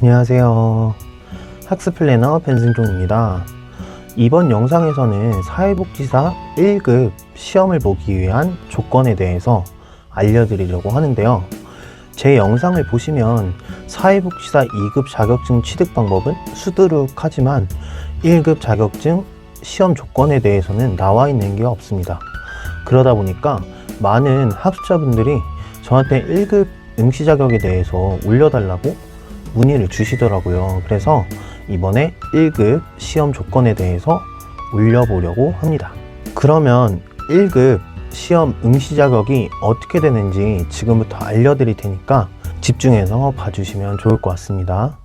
안녕하세요. 학습 플래너 변승종입니다. 이번 영상에서는 사회복지사 1급 시험을 보기 위한 조건에 대해서 알려드리려고 하는데요. 제 영상을 보시면 사회복지사 2급 자격증 취득 방법은 수두룩하지만 1급 자격증 시험 조건에 대해서는 나와 있는 게 없습니다. 그러다 보니까 많은 학습자분들이 저한테 1급 응시 자격에 대해서 올려달라고 문의를 주시더라고요. 그래서 이번에 1급 시험 조건에 대해서 올려보려고 합니다. 그러면 1급 시험 응시 자격이 어떻게 되는지 지금부터 알려드릴 테니까 집중해서 봐주시면 좋을 것 같습니다.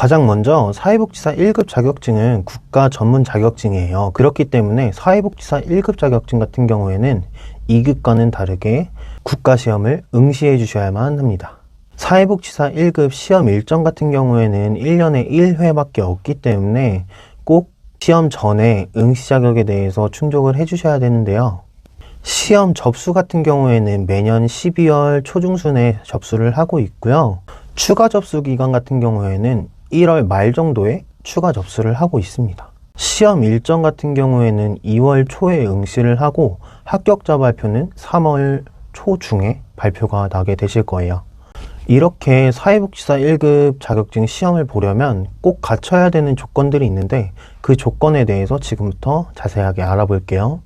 가장 먼저 사회복지사 1급 자격증은 국가 전문 자격증이에요. 그렇기 때문에 사회복지사 1급 자격증 같은 경우에는 2급과는 다르게 국가 시험을 응시해 주셔야만 합니다. 사회복지사 1급 시험 일정 같은 경우에는 1년에 1회밖에 없기 때문에 꼭 시험 전에 응시 자격에 대해서 충족을 해 주셔야 되는데요. 시험 접수 같은 경우에는 매년 12월 초중순에 접수를 하고 있고요. 추가 접수 기간 같은 경우에는 1월 말 정도에 추가 접수를 하고 있습니다. 시험 일정 같은 경우에는 2월 초에 응시를 하고 합격자 발표는 3월 초중에 발표가 나게 되실 거예요. 이렇게 사회복지사 1급 자격증 시험을 보려면 꼭 갖춰야 되는 조건들이 있는데 그 조건에 대해서 지금부터 자세하게 알아볼게요.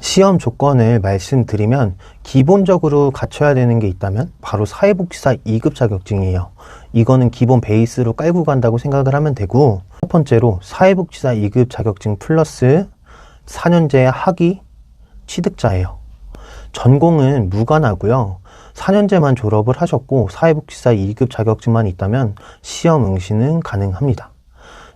시험 조건을 말씀드리면 기본적으로 갖춰야 되는 게 있다면 바로 사회복지사 2급 자격증이에요. 이거는 기본 베이스로 깔고 간다고 생각을 하면 되고 첫 번째로 사회복지사 2급 자격증 플러스 4년제 학위 취득자예요. 전공은 무관하고요. 4년제만 졸업을 하셨고 사회복지사 2급 자격증만 있다면 시험 응시는 가능합니다.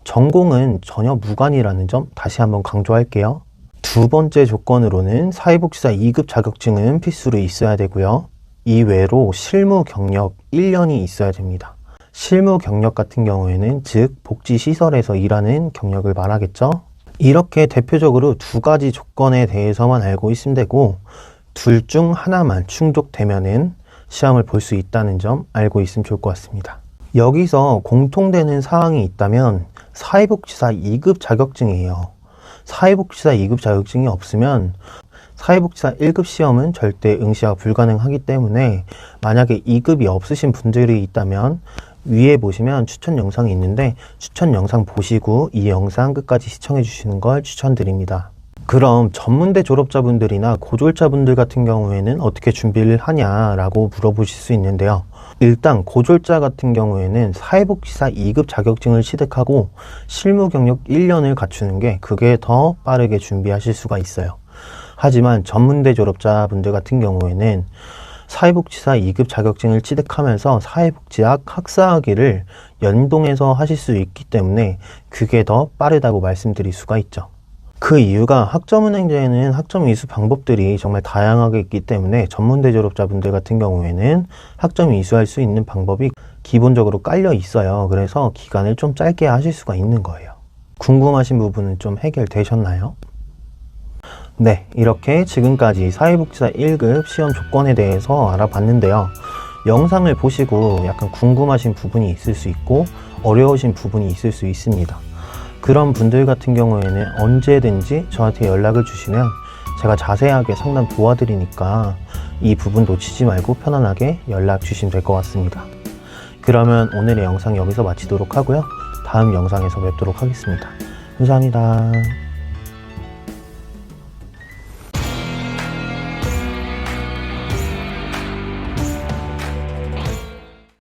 전공은 전혀 무관이라는 점 다시 한번 강조할게요. 두 번째 조건으로는 사회복지사 2급 자격증은 필수로 있어야 되고요. 이외로 실무 경력 1년이 있어야 됩니다. 실무 경력 같은 경우에는 즉 복지시설에서 일하는 경력을 말하겠죠. 이렇게 대표적으로 두 가지 조건에 대해서만 알고 있으면 되고 둘 중 하나만 충족되면은 시험을 볼 수 있다는 점 알고 있으면 좋을 것 같습니다. 여기서 공통되는 사항이 있다면 사회복지사 2급 자격증이에요. 사회복지사 2급 자격증이 없으면 사회복지사 1급 시험은 절대 응시가 불가능하기 때문에 만약에 2급이 없으신 분들이 있다면 위에 보시면 추천 영상이 있는데 추천 영상 보시고 이 영상 끝까지 시청해 주시는 걸 추천드립니다. 그럼 전문대 졸업자분들이나 고졸자분들 같은 경우에는 어떻게 준비를 하냐라고 물어보실 수 있는데요. 일단 고졸자 같은 경우에는 사회복지사 2급 자격증을 취득하고 실무 경력 1년을 갖추는 게 그게 더 빠르게 준비하실 수가 있어요. 하지만 전문대 졸업자분들 같은 경우에는 사회복지사 2급 자격증을 취득하면서 사회복지학 학사학위를 연동해서 하실 수 있기 때문에 그게 더 빠르다고 말씀드릴 수가 있죠. 그 이유가 학점은행제에는 학점 이수 방법들이 정말 다양하게 있기 때문에 전문대 졸업자분들 같은 경우에는 학점 이수할 수 있는 방법이 기본적으로 깔려 있어요. 그래서 기간을 좀 짧게 하실 수가 있는 거예요. 궁금하신 부분은 좀 해결되셨나요? 네, 이렇게 지금까지 사회복지사 1급 시험 조건에 대해서 알아봤는데요. 영상을 보시고 약간 궁금하신 부분이 있을 수 있고 어려우신 부분이 있을 수 있습니다. 그런 분들 같은 경우에는 언제든지 저한테 연락을 주시면 제가 자세하게 상담 도와드리니까 이 부분 놓치지 말고 편안하게 연락 주시면 될 것 같습니다. 그러면 오늘의 영상 여기서 마치도록 하고요. 다음 영상에서 뵙도록 하겠습니다. 감사합니다.